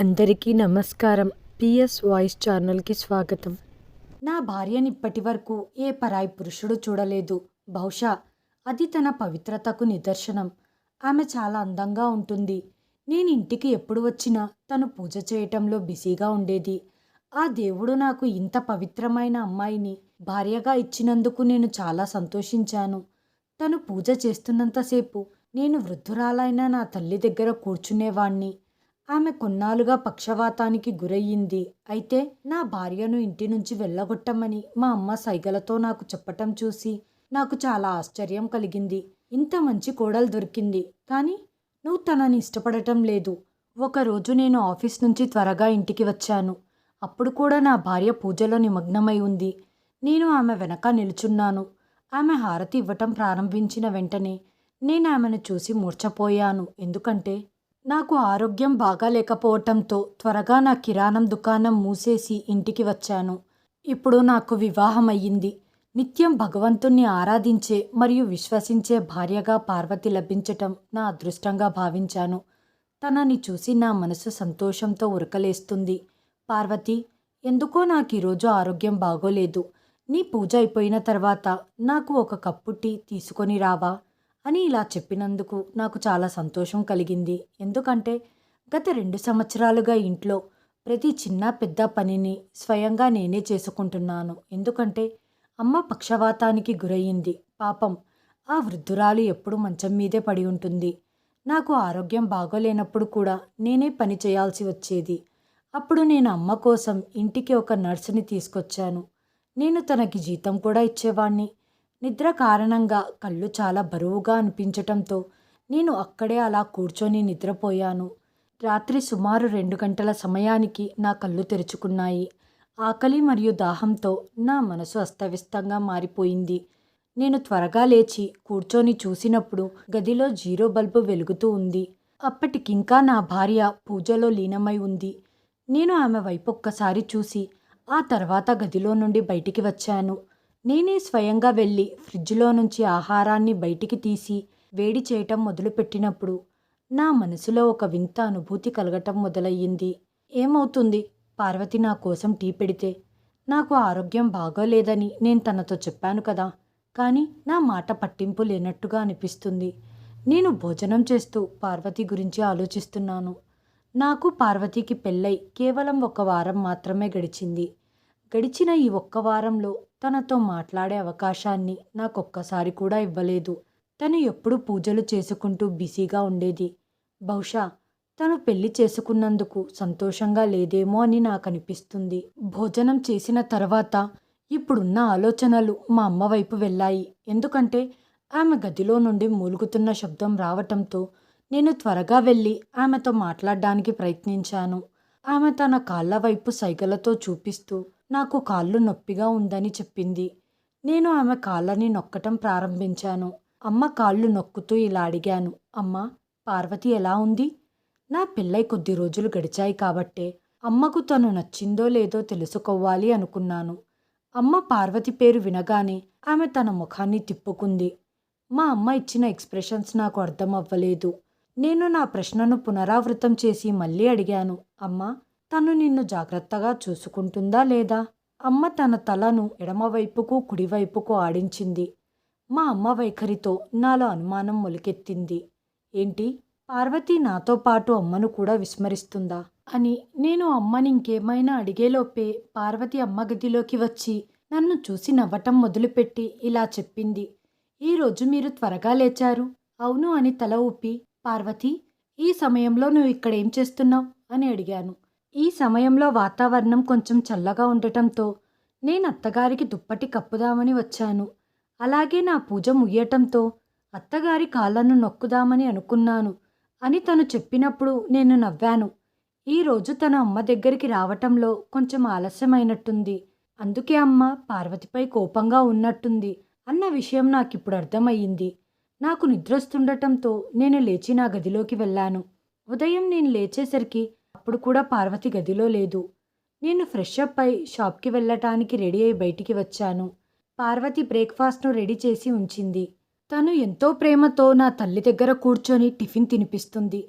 అందరికీ నమస్కారం. PS voice ఛానల్కి స్వాగతం. నా భార్యని ఇప్పటి వరకు ఏ పరాయి పురుషుడు చూడలేదు. బహుశా అది తన పవిత్రతకు నిదర్శనం. ఆమె చాలా అందంగా ఉంటుంది. నేను ఇంటికి ఎప్పుడు వచ్చినా తను పూజ చేయటంలో బిజీగా ఉండేది. ఆ దేవుడు నాకు ఇంత పవిత్రమైన అమ్మాయిని భార్యగా ఇచ్చినందుకు నేను చాలా సంతోషించాను. తను పూజ చేస్తున్నంతసేపు నేను వృద్ధురాలైన నా తల్లి దగ్గర కూర్చునేవాణ్ణి. ఆమె కొన్నాళ్ళుగా పక్షవాతానికి గురయ్యింది. అయితే నా భార్యను ఇంటి నుంచి వెళ్ళగొట్టమని మా అమ్మ సైగలతో నాకు చెప్పటం చూసి నాకు చాలా ఆశ్చర్యం కలిగింది. ఇంత మంచి కోడలు దొరికింది. కానీ నువ్వు తనని ఇష్టపడటం లేదు. ఒకరోజు నేను ఆఫీస్ నుంచి త్వరగా ఇంటికి వచ్చాను. అప్పుడు కూడా నా భార్య పూజలో నిమగ్నమై ఉంది. నేను ఆమె వెనక నిలుచున్నాను. ఆమె హారతి ఇవ్వటం ప్రారంభించిన వెంటనే నేను ఆమెను చూసి మూర్చపోయాను ఎందుకంటే నాకు ఆరోగ్యం బాగాలేకపోవటంతో త్వరగా నా కిరాణం దుకాణం మూసేసి ఇంటికి వచ్చాను. ఇప్పుడు నాకు వివాహం అయ్యింది నిత్యం భగవంతుణ్ణి ఆరాధించే మరియు విశ్వసించే భార్యగా పార్వతి లభించటం నా అదృష్టంగా భావించాను. తనని చూసి నా మనసు సంతోషంతో ఉరకలేస్తుంది. పార్వతి ఎందుకో నాకు ఈరోజు ఆరోగ్యం బాగోలేదు. నీ పూజ అయిపోయిన తర్వాత నాకు ఒక కప్పు టీ తీసుకొని రావా? అని ఇలా చెప్పినందుకు నాకు చాలా సంతోషం కలిగింది. ఎందుకంటే గత రెండు సంవత్సరాలుగా ఇంట్లో ప్రతి చిన్న పెద్ద పనిని స్వయంగా నేనే చేసుకుంటున్నాను. ఎందుకంటే అమ్మ పక్షవాతానికి గురయ్యింది పాపం ఆ వృద్ధురాలు ఎప్పుడు మంచం మీదే పడి ఉంటుంది. నాకు ఆరోగ్యం బాగోలేనప్పుడు కూడా నేనే పని చేయాల్సి వచ్చేది. అప్పుడు నేను అమ్మ కోసం ఇంటికి ఒక నర్సుని తీసుకొచ్చాను. నేను తనకి జీతం కూడా ఇచ్చేవాణ్ణి. నిద్ర కారణంగా కళ్ళు చాలా బరువుగా అనిపించటంతో నేను అక్కడే అలా కూర్చొని నిద్రపోయాను. రాత్రి సుమారు రెండు గంటల సమయానికి నా కళ్ళు తెరుచుకున్నాయి. ఆకలి మరియు దాహంతో నా మనసు అస్తవ్యస్తంగా మారిపోయింది. నేను త్వరగా లేచి కూర్చొని చూసినప్పుడు గదిలో జీరో బల్బు వెలుగుతూ ఉంది. అప్పటికింకా నా భార్య పూజలో లీనమై ఉంది. నేను ఆమె వైపు ఒక్కసారి చూసి ఆ తర్వాత గదిలో నుండి బయటికి వచ్చాను. నేనే స్వయంగా వెళ్ళి ఫ్రిడ్జ్లో నుంచి ఆహారాన్ని బయటికి తీసి వేడి చేయటం మొదలుపెట్టినప్పుడు నా మనసులో ఒక వింత అనుభూతి కలగటం మొదలయ్యింది. ఏమవుతుంది? పార్వతి నా కోసం టీ పెడితే నాకు ఆరోగ్యం బాగోలేదని నేను తనతో చెప్పాను కదా. కానీ నా మాట పట్టింపు లేనట్టుగా అనిపిస్తుంది. నేను భోజనం చేస్తూ పార్వతి గురించి ఆలోచిస్తున్నాను. నాకు పార్వతికి పెళ్ళై కేవలం ఒక వారం మాత్రమే గడిచింది. గడిచిన ఈ ఒక్క వారంలో తనతో మాట్లాడే అవకాశాన్ని నాకొక్కసారి కూడా ఇవ్వలేదు. తను ఎప్పుడు పూజలు చేసుకుంటూ బిజీగా ఉండేది. బహుశా తను పెళ్ళి చేసుకున్నందుకు సంతోషంగా లేదేమో అని నాకు అనిపిస్తుంది భోజనం చేసిన తర్వాత ఇప్పుడున్న ఆలోచనలు మా అమ్మ వైపు వెళ్ళాయి. ఎందుకంటే ఆమె గదిలో నుండి మూలుగుతున్న శబ్దం రావటంతో నేను త్వరగా వెళ్ళి ఆమెతో మాట్లాడడానికి ప్రయత్నించాను. ఆమె తన కాళ్ళ వైపు సైగలతో చూపిస్తూ నాకు కాళ్ళు నొప్పిగా ఉందని చెప్పింది. నేను ఆమె కాళ్ళని నొక్కటం ప్రారంభించాను. అమ్మ కాళ్ళు నొక్కుతూ ఇలా అడిగాను. అమ్మ పార్వతి ఎలా ఉంది? నా పెళ్ళై కొద్ది రోజులు గడిచాయి కాబట్టే అమ్మకు తను నచ్చిందో లేదో తెలుసుకోవాలి అనుకున్నాను. అమ్మ పార్వతి పేరు వినగానే ఆమె తన ముఖాన్ని తిప్పుకుంది. మా అమ్మ ఇచ్చిన ఎక్స్ప్రెషన్స్ నాకు అర్థం అవ్వలేదు. నేను నా ప్రశ్నను పునరావృతం చేసి మళ్ళీ అడిగాను. అమ్మ తను నిన్ను జాగ్రత్తగా చూసుకుంటుందా లేదా? అమ్మ తన తలను ఎడమవైపుకు కుడివైపుకు ఆడించింది. మా అమ్మ వైఖరితో నాలో అనుమానం మొలికెత్తింది. ఏంటి? పార్వతి నాతో పాటు అమ్మను కూడా విస్మరిస్తుందా? అని నేను అమ్మని ఇంకేమైనా అడిగేలోపే పార్వతి అమ్మ గదిలోకి వచ్చి నన్ను చూసి నవ్వటం మొదలుపెట్టి ఇలా చెప్పింది. ఈరోజు మీరు త్వరగా లేచారు? అవును అని తల ఊపి పార్వతి ఈ సమయంలో నువ్వు ఇక్కడ ఏం చేస్తున్నావు? అని అడిగాను. ఈ సమయంలో వాతావరణం కొంచెం చల్లగా ఉండటంతో నేను అత్తగారికి దుప్పటి కప్పుదామని వచ్చాను. అలాగే నా పూజ ముగియటంతో అత్తగారి కాళ్ళను నొక్కుదామని అనుకున్నాను అని తను చెప్పినప్పుడు నేను నవ్వాను. ఈరోజు తన అమ్మ దగ్గరికి రావటంలో కొంచెం ఆలస్యమైనట్టుంది. అందుకే అమ్మ పార్వతిపై కోపంగా ఉన్నట్టుంది అన్న విషయం నాకిప్పుడు అర్థమయ్యింది. నాకు నిద్రొస్తుండటంతో నేను లేచి నా గదిలోకి వెళ్ళాను. ఉదయం నేను లేచేసరికి అప్పుడు కూడా పార్వతి గదిలో లేదు. నేను ఫ్రెష్ అప్ అయి షాప్కి వెళ్ళటానికి రెడీ అయి బయటికి వచ్చాను. పార్వతి బ్రేక్ఫాస్ట్ను రెడీ చేసి ఉంచింది. తను ఎంతో ప్రేమతో నా తల్లి దగ్గర కూర్చొని టిఫిన్ తినిపిస్తుంది.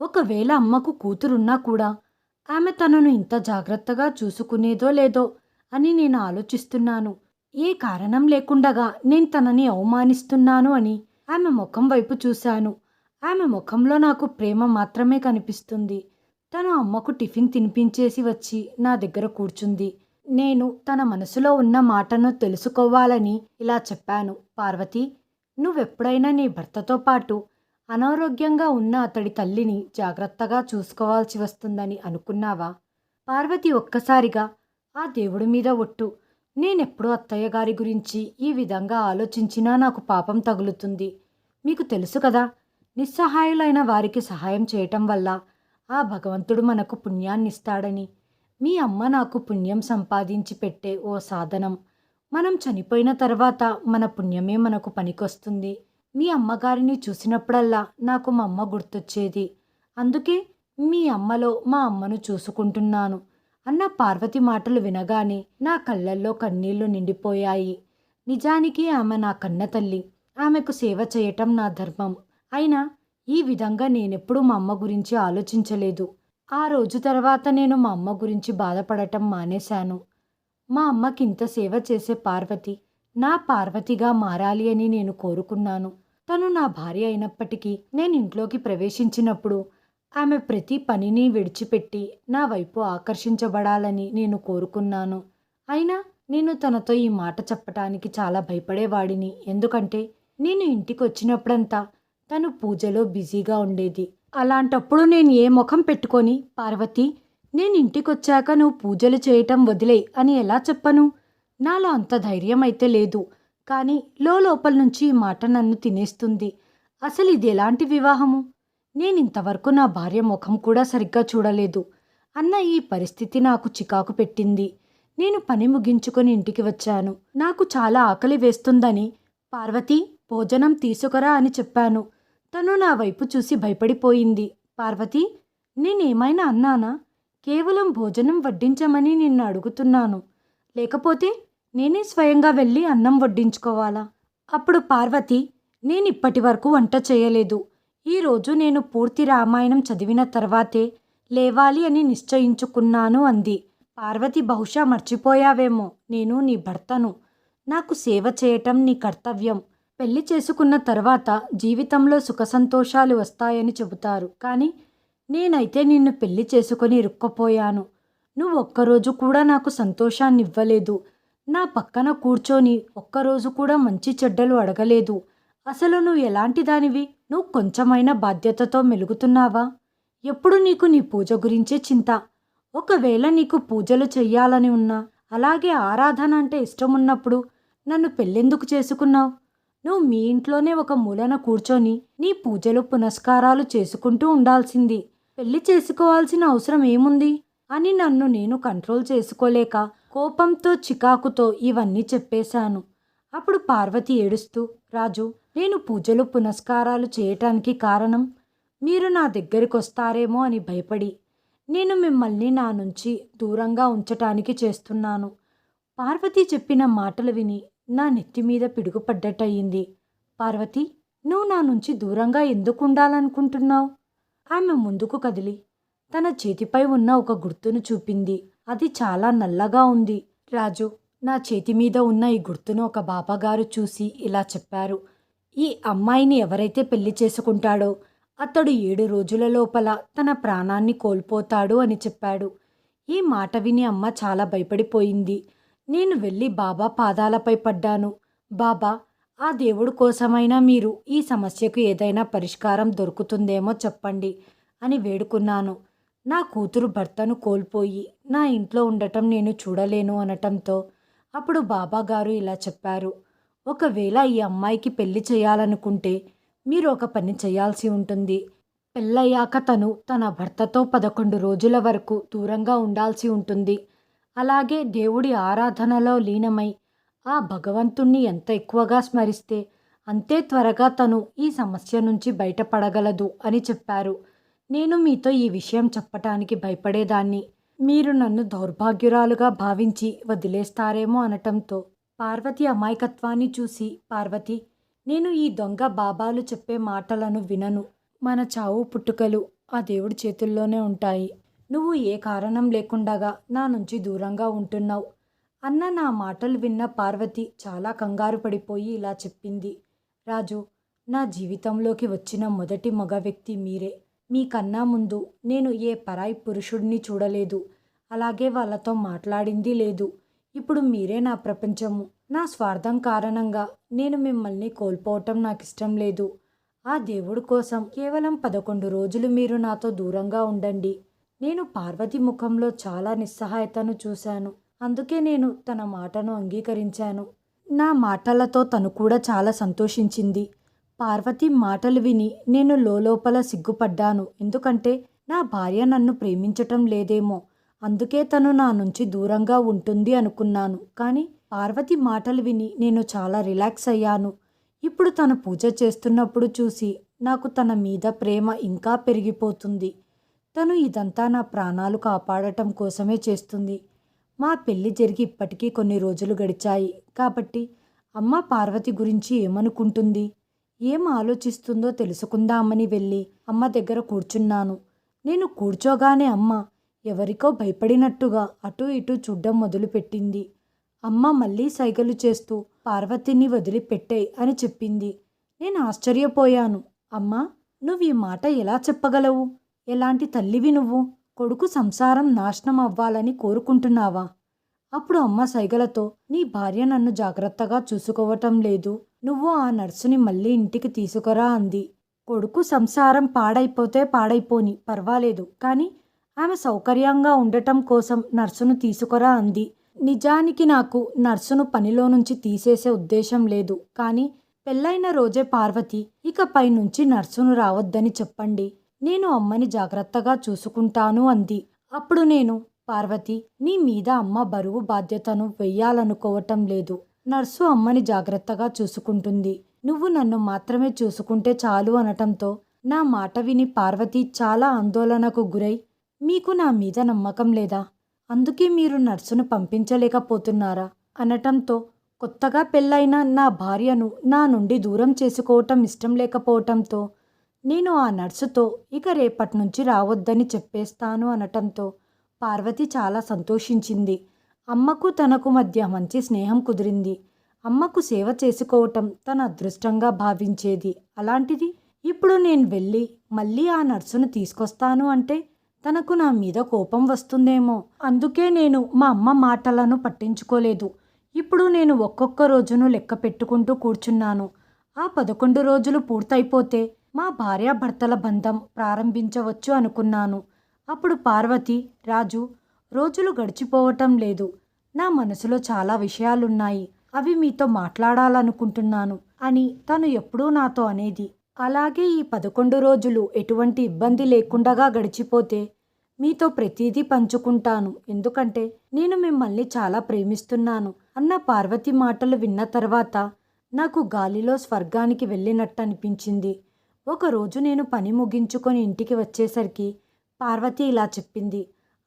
ఒకవేళ అమ్మకు కూతురున్నా కూడా ఆమె తనను ఇంత జాగ్రత్తగా చూసుకునేదో లేదో అని నేను ఆలోచిస్తున్నాను. ఏ కారణం లేకుండగా నేను తనని అవమానిస్తున్నాను అని ఆమె ముఖం వైపు చూశాను. ఆమె ముఖంలో నాకు ప్రేమ మాత్రమే కనిపిస్తుంది. తన అమ్మకు టిఫిన్ తినిపించేసి వచ్చి నా దగ్గర కూర్చుంది. నేను తన మనసులో ఉన్న మాటను తెలుసుకోవాలని ఇలా చెప్పాను. పార్వతి నువ్వెప్పుడైనా నీ భర్తతో పాటు అనారోగ్యంగా ఉన్న అతడి తల్లిని జాగ్రత్తగా చూసుకోవాల్సి వస్తుందని అనుకున్నావా? పార్వతి ఒక్కసారిగా ఆ దేవుడి మీద ఒట్టు. నేనెప్పుడు అత్తయ్య గారి గురించి ఈ విధంగా ఆలోచించినా నాకు పాపం తగులుతుంది. మీకు తెలుసు కదా నిస్సహాయులైన వారికి సహాయం చేయటం వల్ల ఆ భగవంతుడు మనకు పుణ్యాన్నిస్తాడని. మీ అమ్మ నాకు పుణ్యం సంపాదించి పెట్టే ఓ సాధనం. మనం చనిపోయిన తర్వాత మన పుణ్యమే మనకు పనికొస్తుంది. మీ అమ్మగారిని చూసినప్పుడల్లా నాకు మా అమ్మ గుర్తొచ్చేది. అందుకే మీ అమ్మలో మా అమ్మను చూసుకుంటున్నాను అన్న పార్వతి మాటలు వినగానే నా కళ్ళల్లో కన్నీళ్ళు నిండిపోయాయి. నిజానికి ఆమె నా కన్న తల్లి ఆమెకు సేవ చేయటం నా ధర్మం. అయినా ఈ విధంగా నేనెప్పుడు మా అమ్మ గురించి ఆలోచించలేదు. ఆ రోజు తర్వాత నేను మా అమ్మ గురించి బాధపడటం మానేశాను. మా అమ్మకి ఇంత సేవ చేసే పార్వతి నా పార్వతిగా మారాలి అని నేను కోరుకున్నాను. తను నా భార్య అయినప్పటికీ నేను ఇంట్లోకి ప్రవేశించినప్పుడు ఆమె ప్రతి పనిని విడిచిపెట్టి నా వైపు ఆకర్షించబడాలని నేను కోరుకున్నాను. అయినా నేను తనతో ఈ మాట చెప్పటానికి చాలా భయపడేవాడిని. ఎందుకంటే నేను ఇంటికి వచ్చినప్పుడంతా తను పూజలో బిజీగా ఉండేది. అలాంటప్పుడు నేను ఏ ముఖం పెట్టుకొని పార్వతి నేను ఇంటికొచ్చాక నువ్వు పూజలు చేయటం వదిలే అని ఎలా చెప్పను? నాలో అంత ధైర్యం అయితే లేదు. కానీ లోపల నుంచి ఈ మాట నన్ను తినేస్తుంది. అసలు ఇది ఎలాంటి వివాహము? నేను ఇంతవరకు నా భార్య ముఖం కూడా సరిగ్గా చూడలేదు. అన్న ఈ పరిస్థితి నాకు చికాకు పెట్టింది. నేను పని ముగించుకొని ఇంటికి వచ్చాను. నాకు చాలా ఆకలి వేస్తుందని పార్వతి భోజనం తీసుకురా అని చెప్పాను. తను నా వైపు చూసి భయపడిపోయింది. పార్వతి నేనేమైనా అన్నానా? కేవలం భోజనం వడ్డించమని నిన్ను అడుగుతున్నాను. లేకపోతే నేనే స్వయంగా వెళ్ళి అన్నం వడ్డించుకోవాలా? అప్పుడు పార్వతి నేను ఇప్పటి వరకు వంట చేయలేదు. ఈరోజు నేను పూర్తి రామాయణం చదివిన తర్వాతే లేవాలి అని నిశ్చయించుకున్నాను అంది. పార్వతి బహుశా మర్చిపోయావేమో. నేను నీ భర్తను. నాకు సేవ చేయటం నీ కర్తవ్యం. పెళ్ళి చేసుకున్న తర్వాత జీవితంలో సుఖ సంతోషాలు వస్తాయని చెబుతారు. కానీ నేనైతే నిన్ను పెళ్ళి చేసుకొని రుక్కపోయాను నువ్వు ఒక్కరోజు కూడా నాకు సంతోషాన్ని ఇవ్వలేదు నా పక్కన కూర్చొని ఒక్కరోజు కూడా మంచి చెడ్డలు అడగలేదు. అసలు నువ్వు ఎలాంటి దానివి నువ్వు కొంచెమైనా బాధ్యతతో మెలుగుతున్నావా? ఎప్పుడు నీకు నీ పూజ గురించే చింత? ఒకవేళ నీకు పూజలు చెయ్యాలని ఉన్నా అలాగే ఆరాధన అంటే ఇష్టం ఉన్నప్పుడు నన్ను పెళ్ళెందుకు చేసుకున్నావు? నువ్వు మీ ఇంట్లోనే ఒక మూలన కూర్చొని నీ పూజలు పునస్కారాలు చేసుకుంటూ ఉండాల్సింది. పెళ్ళి చేసుకోవాల్సిన అవసరం ఏముంది? అని నన్ను నేను కంట్రోల్ చేసుకోలేక కోపంతో చికాకుతో ఇవన్నీ చెప్పేశాను. అప్పుడు పార్వతి ఏడుస్తూ రాజు నేను పూజలు పునస్కారాలు చేయటానికి కారణం? మీరు నా దగ్గరికి వస్తారేమో అని భయపడి నేను మిమ్మల్ని నా నుంచి దూరంగా ఉంచటానికి చేస్తున్నాను పార్వతి చెప్పిన మాటలు విని నా నెత్తి మీద పిడుగుపడ్డట్టయింది. పార్వతి నువ్వు నా నుంచి దూరంగా ఎందుకు ఉండాలనుకుంటున్నావు ఆమె ముందుకు కదిలి తన చేతిపై ఉన్న ఒక గుర్తును చూపింది. అది చాలా నల్లగా ఉంది. రాజు నా చేతి మీద ఉన్న ఈ గుర్తును ఒక బాబాగారు చూసి ఇలా చెప్పారు. ఈ అమ్మాయిని ఎవరైతే పెళ్ళి చేసుకుంటాడో అతడు ఏడు రోజుల లోపల తన ప్రాణాన్ని కోల్పోతాడు అని చెప్పాడు. ఈ మాట విని అమ్మ చాలా భయపడిపోయింది. నేను వెళ్ళి బాబా పాదాలపై పడ్డాను. బాబా ఆ దేవుడు కోసమైనా మీరు ఈ సమస్యకు ఏదైనా పరిష్కారం దొరుకుతుందేమో చెప్పండి అని వేడుకున్నాను. నా కూతురు భర్తను కోల్పోయి నా ఇంట్లో ఉండటం నేను చూడలేను అనటంతో అప్పుడు బాబా గారు ఇలా చెప్పారు. ఒకవేళ ఈ అమ్మాయికి పెళ్ళి చేయాలనుకుంటే మీరు ఒక పని చేయాల్సి ఉంటుంది. పెళ్ళయ్యాక తను తన భర్తతో పదకొండు రోజుల వరకు దూరంగా ఉండాల్సి ఉంటుంది. అలాగే దేవుడి ఆరాధనలో లీనమై ఆ భగవంతుణ్ణి ఎంత ఎక్కువగా స్మరిస్తే అంతే త్వరగా తను ఈ సమస్య నుంచి బయటపడగలదు అని చెప్పారు. నేను మీతో ఈ విషయం చెప్పటానికి భయపడేదాన్ని. మీరు నన్ను దౌర్భాగ్యురాలుగా భావించి వదిలేస్తారేమో అనటంతో పార్వతి అమాయకత్వాన్ని చూసి పార్వతి నేను ఈ దొంగ బాబాలు చెప్పే మాటలను వినను. మన చావు పుట్టుకలు ఆ దేవుడి చేతుల్లోనే ఉంటాయి. నువ్వు ఏ కారణం లేకుండాగా నా నుంచి దూరంగా ఉంటున్నావు? అన్న నా మాటలు విన్న పార్వతి చాలా కంగారు పడిపోయి ఇలా చెప్పింది. రాజు నా జీవితంలోకి వచ్చిన మొదటి మగ వ్యక్తి మీరే. మీకన్నా ముందు నేను ఏ పరాయి పురుషుడిని చూడలేదు. అలాగే వాళ్ళతో మాట్లాడింది లేదు. ఇప్పుడు మీరే నా ప్రపంచము. నా స్వార్థం కారణంగా నేను మిమ్మల్ని కోల్పోవటం నాకు ఇష్టం లేదు. ఆ దేవుడి కోసం కేవలం పదకొండు రోజులు మీరు నాతో దూరంగా ఉండండి. నేను పార్వతి ముఖంలో చాలా నిస్సహాయతను చూశాను. అందుకే నేను తన మాటను అంగీకరించాను. నా మాటలతో తను కూడా చాలా సంతోషించింది. పార్వతి మాటలు విని నేను లోపల సిగ్గుపడ్డాను. ఎందుకంటే నా భార్య నన్ను ప్రేమించటం లేదేమో. అందుకే తను నా నుంచి దూరంగా ఉంటుంది అనుకున్నాను. కానీ పార్వతి మాటలు విని నేను చాలా రిలాక్స్ అయ్యాను. ఇప్పుడు తను పూజ చేస్తున్నప్పుడు చూసి నాకు తన మీద ప్రేమ ఇంకా పెరిగిపోతుంది. తను ఇదంతా నా ప్రాణాలు కాపాడటం కోసమే చేస్తుంది. మా పెళ్ళి జరిగి ఇప్పటికీ కొన్ని రోజులు గడిచాయి. కాబట్టి అమ్మ పార్వతి గురించి ఏమనుకుంటుంది? ఏం ఆలోచిస్తుందో తెలుసుకుందామని వెళ్ళి అమ్మ దగ్గర కూర్చున్నాను. నేను కూర్చోగానే అమ్మ ఎవరికో భయపడినట్టుగా అటూ ఇటూ చూడ్డం మొదలుపెట్టింది. అమ్మ మళ్ళీ సైగలు చేస్తూ పార్వతిని వదిలిపెట్టాయి అని చెప్పింది. నేను ఆశ్చర్యపోయాను. అమ్మా నువ్వు ఈ మాట ఎలా చెప్పగలవు? ఎలాంటి తల్లివి నువ్వు? కొడుకు సంసారం నాశనం అవ్వాలని కోరుకుంటున్నావా? అప్పుడు అమ్మ సైగలతో నీ భార్య నన్ను జాగ్రత్తగా చూసుకోవటం లేదు. నువ్వు ఆ నర్సుని మళ్ళీ ఇంటికి తీసుకురా అంది. కొడుకు సంసారం పాడైపోతే పాడైపోని పర్వాలేదు. కానీ ఆమె సౌకర్యంగా ఉండటం కోసం నర్సును తీసుకురా అంది. నిజానికి నాకు నర్సును పనిలో నుంచి తీసేసే ఉద్దేశం లేదు. కానీ పెళ్ళైన రోజే పార్వతి ఇకపై నుంచి నర్సును రావద్దని చెప్పండి. నేను అమ్మని జాగ్రత్తగా చూసుకుంటాను అంది. అప్పుడు నేను పార్వతి నీ మీద అమ్మ బరువు బాధ్యతను వెయ్యాలనుకోవటం లేదు. నర్సు అమ్మని జాగ్రత్తగా చూసుకుంటుంది. నువ్వు నన్ను మాత్రమే చూసుకుంటే చాలు అనటంతో నా మాట విని పార్వతి చాలా ఆందోళనకు గురై మీకు నా మీద నమ్మకం లేదా? అందుకే మీరు నర్సును పంపించలేకపోతున్నారా? అనటంతో కొత్తగా పెళ్ళైన నా భార్యను నా నుండి దూరం చేసుకోవటం ఇష్టం లేకపోవటంతో నేను ఆ నర్సుతో ఇక రేపటి నుంచి రావద్దని చెప్పేస్తాను అనటంతో పార్వతి చాలా సంతోషించింది. అమ్మకు తనకు మధ్య మంచి స్నేహం కుదిరింది. అమ్మకు సేవ చేసుకోవటం తన అదృష్టంగా భావించేది. అలాంటిది ఇప్పుడు నేను వెళ్ళి మళ్ళీ ఆ నర్సును తీసుకొస్తాను అంటే తనకు నా మీద కోపం వస్తుందేమో. అందుకే నేను మా అమ్మ మాటలను పట్టించుకోలేదు. ఇప్పుడు నేను ఒక్కొక్క రోజును లెక్క పెట్టుకుంటూ కూర్చున్నాను. ఆ పదకొండు రోజులు పూర్తయిపోతే మా భార్యాభర్తల బంధం ప్రారంభించవచ్చు అనుకున్నాను. అప్పుడు పార్వతి రాజు రోజులు గడిచిపోవటం లేదు. నా మనసులో చాలా విషయాలున్నాయి. అవి మీతో మాట్లాడాలనుకుంటున్నాను అని తను ఎప్పుడూ నాతో అనేది. అలాగే ఈ పదకొండు రోజులు ఎటువంటి ఇబ్బంది లేకుండగా గడిచిపోతే మీతో ప్రతిదీ పంచుకుంటాను. ఎందుకంటే నేను మిమ్మల్ని చాలా ప్రేమిస్తున్నాను అన్న పార్వతి మాటలు విన్న తర్వాత నాకు గాలిలో స్వర్గానికి వెళ్ళినట్టు అనిపించింది ఒకరోజు నేను పని ముగించుకొని ఇంటికి వచ్చేసరికి పార్వతి ఇలా చెప్పింది.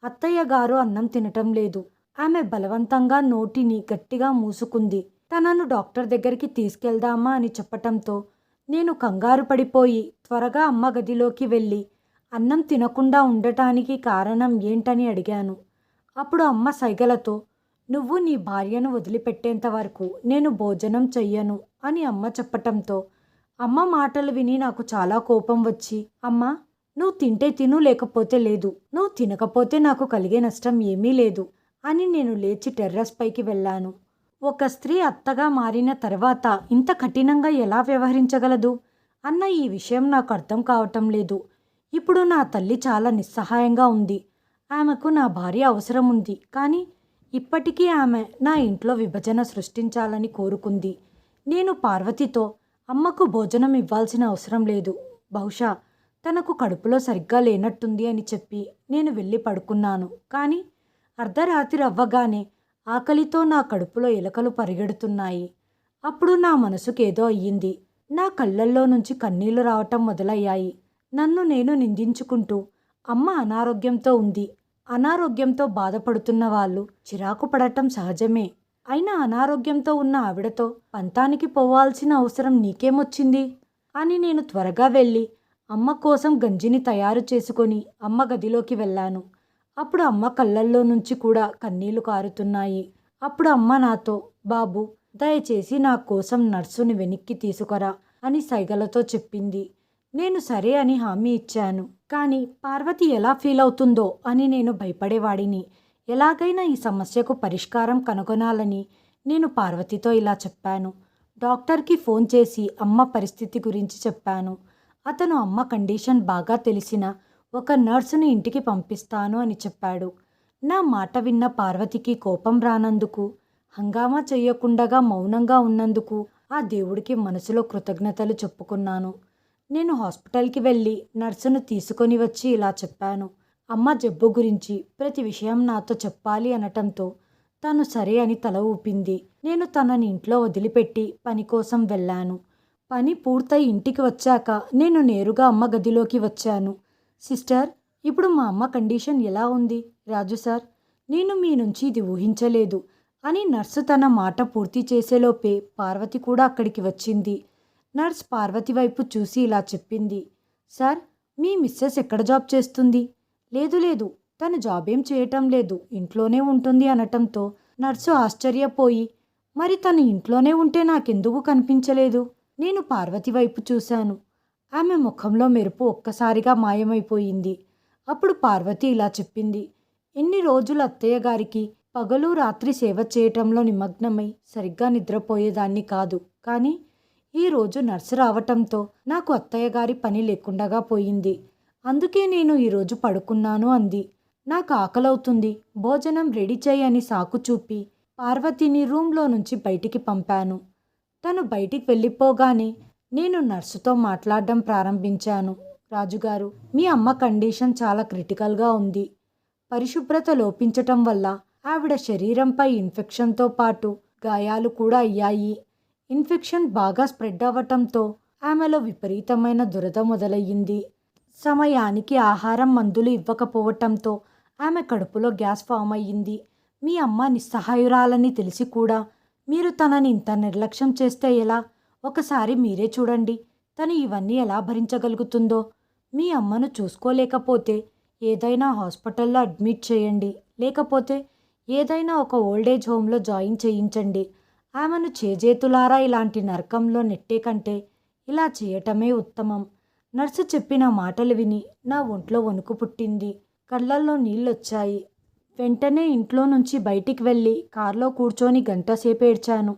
అత్తయ్య గారు అన్నం తినటం లేదు. ఆమె బలవంతంగా నోటిని గట్టిగా మూసుకుంది. తనను డాక్టర్ దగ్గరికి తీసుకెళ్దామా అని చెప్పటంతో నేను కంగారు పడిపోయి త్వరగా అమ్మ గదిలోకి వెళ్ళి అన్నం తినకుండా ఉండటానికి కారణం ఏంటని అడిగాను. అప్పుడు అమ్మ సైగలతో నువ్వు నీ భార్యను వదిలిపెట్టేంత వరకు నేను భోజనం చెయ్యను అని అమ్మ చెప్పటంతో అమ్మ మాటలు విని నాకు చాలా కోపం వచ్చి అమ్మ నువ్వు తింటే తిను లేకపోతే లేదు. నువ్వు తినకపోతే నాకు కలిగే నష్టం ఏమీ లేదు అని నేను లేచి టెర్రస్ పైకి వెళ్ళాను. ఒక స్త్రీ అత్తగా మారిన తర్వాత ఇంత కఠినంగా ఎలా వ్యవహరించగలదు? అన్న ఈ విషయం నాకు అర్థం కావటం లేదు. ఇప్పుడు నా తల్లి చాలా నిస్సహాయంగా ఉంది. ఆమెకు నా భార్య అవసరం ఉంది. కానీ ఇప్పటికీ ఆమె నా ఇంట్లో విభజన సృష్టించాలని కోరుకుంది. నేను పార్వతితో అమ్మకు భోజనం ఇవ్వాల్సిన అవసరం లేదు. బహుశా తనకు కడుపులో సరిగ్గా లేనట్టుంది అని చెప్పి నేను వెళ్ళి పడుకున్నాను. కానీ అర్ధరాత్రి అవ్వగానే ఆకలితో నా కడుపులో ఎలకలు పరిగెడుతున్నాయి. అప్పుడు నా మనసుకేదో అయ్యింది. నా కళ్ళల్లో నుంచి కన్నీళ్ళు రావటం మొదలయ్యాయి. నన్ను నేను నిందించుకుంటూ అమ్మ అనారోగ్యంతో ఉంది. అనారోగ్యంతో బాధపడుతున్న వాళ్ళు చిరాకు పడటం సహజమే. అయినా అనారోగ్యంతో ఉన్న ఆవిడతో పంతానికి పోవాల్సిన అవసరం నీకేమొచ్చింది? అని నేను త్వరగా వెళ్ళి అమ్మ కోసం గంజిని తయారు చేసుకొని అమ్మ గదిలోకి వెళ్ళాను. అప్పుడు అమ్మ కళ్ళల్లో నుంచి కూడా కన్నీళ్ళు కారుతున్నాయి. అప్పుడు అమ్మ నాతో బాబు దయచేసి నా కోసం నర్సుని వెనక్కి తీసుకురా అని సైగలతో చెప్పింది. నేను సరే అని హామీ ఇచ్చాను. కానీ పార్వతి ఎలా ఫీల్ అవుతుందో అని నేను భయపడేవాడిని. ఎలాగైనా ఈ సమస్యకు పరిష్కారం కనుగొనాలని నేను పార్వతితో ఇలా చెప్పాను. డాక్టర్కి ఫోన్ చేసి అమ్మ పరిస్థితి గురించి చెప్పాను. అతను అమ్మ కండిషన్ బాగా తెలిసిన ఒక నర్సుని ఇంటికి పంపిస్తాను అని చెప్పాడు. నా మాట విన్న పార్వతికి కోపం రానందుకు హంగామా చెయ్యకుండగా మౌనంగా ఉన్నందుకు ఆ దేవుడికి మనసులో కృతజ్ఞతలు చెప్పుకున్నాను. నేను హాస్పిటల్కి వెళ్ళి నర్సును తీసుకొని వచ్చి ఇలా చెప్పాను. అమ్మ జబ్బు గురించి ప్రతి విషయం నాతో చెప్పాలి అనటంతో తను సరే అని తల ఊపింది. నేను తనని ఇంట్లో వదిలిపెట్టి పని కోసం వెళ్ళాను. పని పూర్తయి ఇంటికి వచ్చాక నేను నేరుగా అమ్మ గదిలోకి వచ్చాను. సిస్టర్ ఇప్పుడు మా అమ్మ కండిషన్ ఎలా ఉంది? రాజు సార్ నేను మీ నుంచి ఇది ఊహించలేదు అని నర్సు తన మాట పూర్తి చేసేలోపే పార్వతి కూడా అక్కడికి వచ్చింది. నర్స్ పార్వతి వైపు చూసి ఇలా చెప్పింది. సార్ మీ మిస్సెస్ ఎక్కడ జాబ్ చేస్తుంది? లేదు లేదు. తను జాబ్ ఏం చేయటం లేదు. ఇంట్లోనే ఉంటుంది అనటంతో నర్సు ఆశ్చర్యపోయి మరి తను ఇంట్లోనే ఉంటే నాకెందుకు కనిపించలేదు? నేను పార్వతి వైపు చూశాను. ఆమె ముఖంలో మెరుపు ఒక్కసారిగా మాయమైపోయింది. అప్పుడు పార్వతి ఇలా చెప్పింది. ఎన్ని రోజులు అత్తయ్య గారికి పగలు రాత్రి సేవ చేయటంలో నిమగ్నమై సరిగ్గా నిద్రపోయేదాన్ని కాదు. కానీ ఈ రోజు నర్సు రావటంతో నాకు అత్తయ్య గారి పని లేకుండగా పోయింది. అందుకే నేను ఈరోజు పడుకున్నాను అంది. నాకు ఆకలవుతుంది. భోజనం రెడీ చేయని సాకు చూపి పార్వతిని రూమ్లో నుంచి బయటికి పంపాను. తను బయటికి వెళ్ళిపోగానే నేను నర్సుతో మాట్లాడడం ప్రారంభించాను. రాజుగారు మీ అమ్మ కండిషన్ చాలా క్రిటికల్గా ఉంది. పరిశుభ్రత లోపించటం వల్ల ఆవిడ శరీరంపై ఇన్ఫెక్షన్తో పాటు గాయాలు కూడా అయ్యాయి. ఇన్ఫెక్షన్ బాగా స్ప్రెడ్ అవ్వటంతో ఆమెలో విపరీతమైన దురద మొదలయ్యింది. సమయానికి ఆహారం మందులు ఇవ్వకపోవటంతో ఆమె కడుపులో గ్యాస్ ఫామ్ అయ్యింది. మీ అమ్మ నిస్సహాయురాలని తెలిసి కూడా మీరు తనని ఇంత నిర్లక్ష్యం చేస్తే ఎలా? ఒకసారి మీరే చూడండి. తను ఇవన్నీ ఎలా భరించగలుగుతుందో. మీ అమ్మను చూసుకోలేకపోతే ఏదైనా హాస్పిటల్లో అడ్మిట్ చేయండి. లేకపోతే ఏదైనా ఒక ఓల్డేజ్ హోమ్లో జాయిన్ చేయించండి. ఆమెను చేజేతులారా ఇలాంటి నరకంలో నెట్టే కంటే ఇలా చేయటమే ఉత్తమం. నర్సు చెప్పిన మాటలు విని నా ఒంట్లో వణుకు పుట్టింది. కళ్ళల్లో నీళ్ళొచ్చాయి. వెంటనే ఇంట్లో నుంచి బయటికి వెళ్ళి కారులో కూర్చొని గంటసేపు ఏడ్చాను.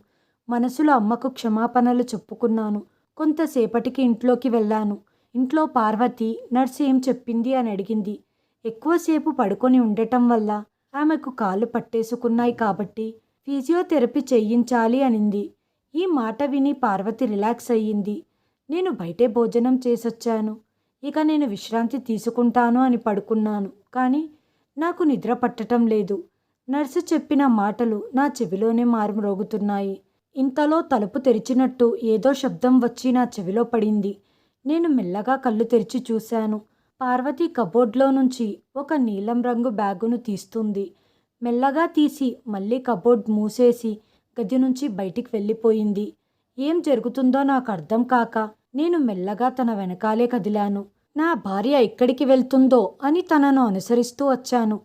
మనసులో అమ్మకు క్షమాపణలు చెప్పుకున్నాను. కొంతసేపటికి ఇంట్లోకి వెళ్ళాను. ఇంట్లో పార్వతి నర్సు ఏం చెప్పింది అని అడిగింది. ఎక్కువసేపు పడుకొని ఉండటం వల్ల ఆమెకు కాళ్ళు పట్టేసుకున్నాయి కాబట్టి ఫిజియోథెరపీ చేయించాలి అనింది. ఈ మాట విని పార్వతి రిలాక్స్ అయ్యింది. నేను బయటే భోజనం చేసొచ్చాను. ఇక నేను విశ్రాంతి తీసుకుంటాను అని పడుకున్నాను. కానీ నాకు నిద్ర పట్టటం లేదు. నర్సు చెప్పిన మాటలు నా చెవిలోనే మారుమ్రోగుతున్నాయి. ఇంతలో తలుపు తెరిచినట్టు ఏదో శబ్దం వచ్చి నా చెవిలో పడింది. నేను మెల్లగా కళ్ళు తెరిచి చూశాను. పార్వతి కబోర్డ్లో నుంచి ఒక నీలం రంగు బ్యాగును తీస్తుంది. మెల్లగా తీసి మళ్ళీ కబోర్డ్ మూసేసి గది నుంచి బయటికి వెళ్ళిపోయింది. ఏం జరుగుతుందో నాకు అర్థం కాక నేను మెల్లగా తన వెనకాలే కదిలాను. నా భార్య ఎక్కడికి వెళ్తుందో అని తనను అనుసరిస్తూ వచ్చాను.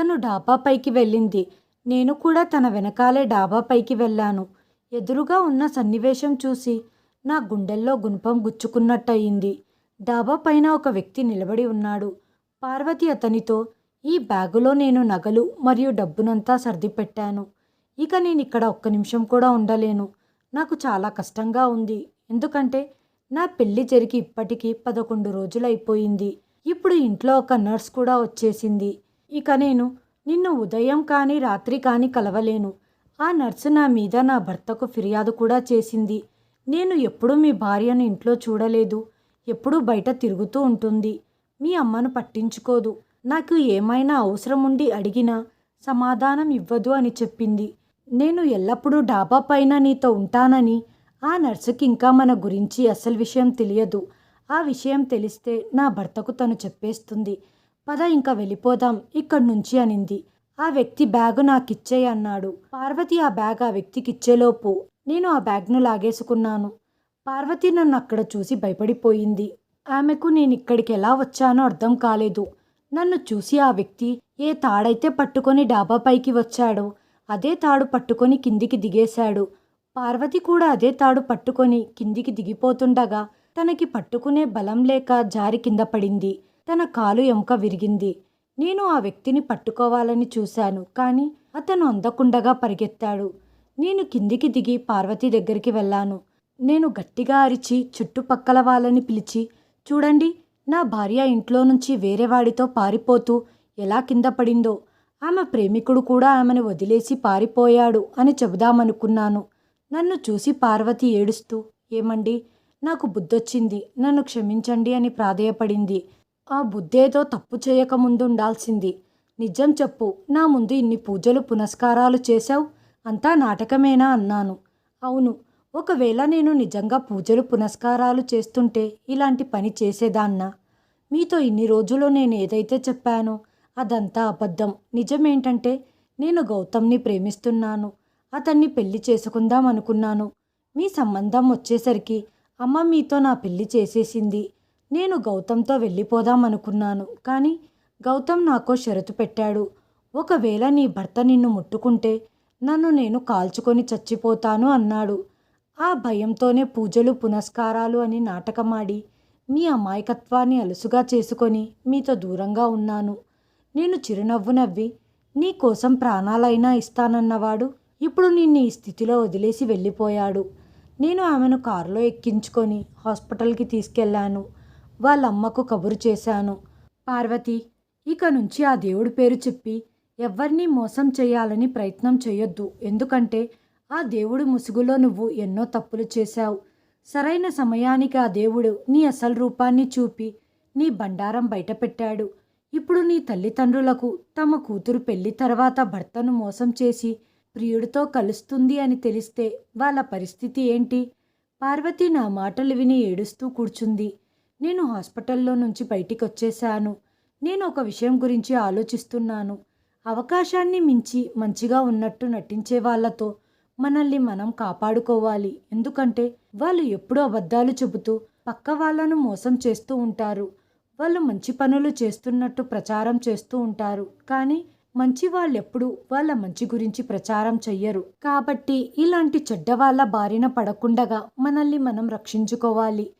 తను డాబాపైకి వెళ్ళింది. నేను కూడా తన వెనకాలే డాబాపైకి వెళ్ళాను. ఎదురుగా ఉన్న సన్నివేశం చూసి నా గుండెల్లో గుణపం గుచ్చుకున్నట్టయింది. డాబా పైన ఒక వ్యక్తి నిలబడి ఉన్నాడు. పార్వతి అతనితో ఈ బ్యాగులో నేను నగలు మరియు డబ్బునంతా సర్దిపెట్టాను. ఇక నేను ఇక్కడ ఒక్క నిమిషం కూడా ఉండలేను. నాకు చాలా కష్టంగా ఉంది. ఎందుకంటే నా పెళ్ళి జరిగి ఇప్పటికీ పదకొండు రోజులైపోయింది. ఇప్పుడు ఇంట్లో ఒక నర్స్ కూడా వచ్చేసింది. ఇక నేను నిన్ను ఉదయం కానీ రాత్రి కానీ కలవలేను. ఆ నర్సు నా మీద నా భర్తకు ఫిర్యాదు కూడా చేసింది. నేను ఎప్పుడూ మీ భార్యను ఇంట్లో చూడలేదు. ఎప్పుడూ బయట తిరుగుతూ ఉంటుంది. మీ అమ్మను పట్టించుకోదు. నాకు ఏమైనా అవసరం ఉండి అడిగినా సమాధానం ఇవ్వదు అని చెప్పింది. నేను ఎల్లప్పుడూ డాబా పైన నీతో ఉంటానని ఆ నర్సుకి ఇంకా మన గురించి అసలు విషయం తెలియదు. ఆ విషయం తెలిస్తే నా భర్తకు తను చెప్పేస్తుంది. పద ఇంకా వెళ్ళిపోదాం ఇక్కడి నుంచి అనింది. ఆ వ్యక్తి బ్యాగు నాకిచ్చేయి అన్నాడు. పార్వతి ఆ బ్యాగ్ ఆ వ్యక్తికి ఇచ్చేలోపు నేను ఆ బ్యాగ్ను లాగేసుకున్నాను. పార్వతి నన్ను అక్కడ చూసి భయపడిపోయింది. ఆమెకు నేను ఇక్కడికి ఎలా వచ్చానో అర్థం కాలేదు. నన్ను చూసి ఆ వ్యక్తి ఏ తాడైతే పట్టుకొని డాబాపైకి వచ్చాడో అదే తాడు పట్టుకొని కిందికి దిగేశాడు. పార్వతి కూడా అదే తాడు పట్టుకొని కిందికి దిగిపోతుండగా తనకి పట్టుకునే బలం లేక జారి కింద పడింది. తన కాలు ఎముక విరిగింది. నేను ఆ వ్యక్తిని పట్టుకోవాలని చూశాను కానీ అతను అందకుండగా పరిగెత్తాడు. నేను కిందికి దిగి పార్వతి దగ్గరికి వెళ్ళాను. నేను గట్టిగా అరిచి చుట్టుపక్కల వాళ్ళని పిలిచి చూడండి నా భార్య ఇంట్లో నుంచి వేరే వాడితో పారిపోతూ ఎలా కింద పడిందో. ఆమె ప్రేమికుడు కూడా ఆమెను వదిలేసి పారిపోయాడు అని చెబుదామనుకున్నాను. నన్ను చూసి పార్వతి ఏడుస్తూ ఏమండి? నాకు బుద్ధొచ్చింది. నన్ను క్షమించండి అని ప్రాధేయపడింది. ఆ బుద్ధేదో తప్పు చేయకముందు ఉండాల్సింది నిజం చెప్పు. నా ముందు ఇన్ని పూజలు పునస్కారాలు చేశావు? అంతా నాటకమేనా? అన్నాను. అవును. ఒకవేళ నేను నిజంగా పూజలు పునస్కారాలు చేస్తుంటే ఇలాంటి పని చేసేదాన్నా? మీతో ఇన్ని రోజులు నేను ఏదైతే చెప్పానో అదంతా అబద్ధం. నిజమేంటంటే నేను గౌతమ్ని ప్రేమిస్తున్నాను. అతన్ని పెళ్ళి చేసుకుందాం అనుకున్నాను. మీ సంబంధం వచ్చేసరికి అమ్మ మీతో నా పెళ్ళి చేసేసింది. నేను గౌతమ్తో వెళ్ళిపోదాం అనుకున్నాను. కానీ గౌతమ్ నాకో షరతు పెట్టాడు. ఒకవేళ నీ భర్త నిన్ను ముట్టుకుంటే నన్ను నేను కాల్చుకొని చచ్చిపోతాను అన్నాడు. ఆ భయంతోనే పూజలు పునస్కారాలు అని నాటకమాడి మీ అమాయకత్వాన్ని అలుసుగా చేసుకొని మీతో దూరంగా ఉన్నాను. నేను చిరునవ్వు నవ్వి నీ కోసం ప్రాణాలైనా ఇస్తానన్నవాడు ఇప్పుడు నిన్ను ఈ స్థితిలో వదిలేసి వెళ్ళిపోయాడు. నేను ఆమెను కారులో ఎక్కించుకొని హాస్పిటల్కి తీసుకెళ్ళాను. వాళ్ళ అమ్మకు కబురు చేశాను. పార్వతి ఇక నుంచి ఆ దేవుడి పేరు చెప్పి ఎవరిని మోసం చేయాలని ప్రయత్నం చేయొద్దు. ఎందుకంటే ఆ దేవుడి ముసుగులో నువ్వు ఎన్నో తప్పులు చేశావు. సరైన సమయానికి ఆ దేవుడు నీ అసలు రూపాన్ని చూపి నీ బండారం బయటపెట్టాడు. ఇప్పుడు నీ తల్లిదండ్రులకు తమ కూతురు పెళ్ళి తర్వాత భర్తను మోసం చేసి ప్రియుడితో కలుస్తుంది అని తెలిస్తే వాళ్ళ పరిస్థితి ఏంటి? పార్వతి నా మాటలు విని ఏడుస్తూ కూర్చుంది. నేను హాస్పిటల్లో నుంచి బయటికి వచ్చేశాను నేను ఒక విషయం గురించి ఆలోచిస్తున్నాను. అవకాశాన్ని మించి మంచిగా ఉన్నట్టు నటించే వాళ్ళతో మనల్ని మనం కాపాడుకోవాలి. ఎందుకంటే వాళ్ళు ఎప్పుడూ అబద్ధాలు చెబుతూ పక్క వాళ్ళను మోసం చేస్తూ ఉంటారు. వాళ్ళు మంచి పనులు చేస్తున్నట్టు ప్రచారం చేస్తూ ఉంటారు. కానీ మంచి వాళ్ళెప్పుడు వాళ్ళ మంచి గురించి ప్రచారం చెయ్యరు. కాబట్టి ఇలాంటి చెడ్డ వాళ్ళ బారిన పడకుండగా మనల్ని మనం రక్షించుకోవాలి.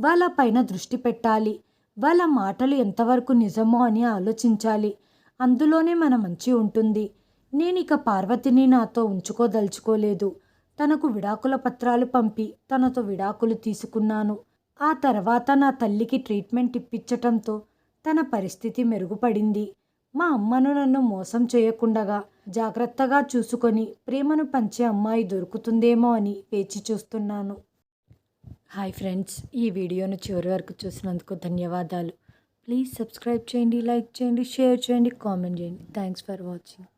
వాళ్ళ పైన దృష్టి పెట్టాలి. వాళ్ళ మాటలు ఎంతవరకు నిజమో అని ఆలోచించాలి. అందులోనే మన మంచి ఉంటుంది. నేను ఇక పార్వతిని నాతో ఉంచుకోదలుచుకోలేదు. తనకు విడాకుల పత్రాలు పంపి తనతో విడాకులు తీసుకున్నాను. ఆ తర్వాత నా తల్లికి ట్రీట్మెంట్ ఇప్పించటంతో తన పరిస్థితి మెరుగుపడింది. మా అమ్మను నన్ను మోసం చేయకుండగా జాగ్రత్తగా చూసుకొని ప్రేమను పంచే అమ్మాయి దొరుకుతుందేమో అని వేచి చూస్తున్నాను. హాయ్ ఫ్రెండ్స్ ఈ వీడియోను చివరి వరకు చూసినందుకు ధన్యవాదాలు. ప్లీజ్ సబ్స్క్రైబ్ చేయండి లైక్ చేయండి షేర్ చేయండి కామెంట్ చేయండి. Thanks for watching.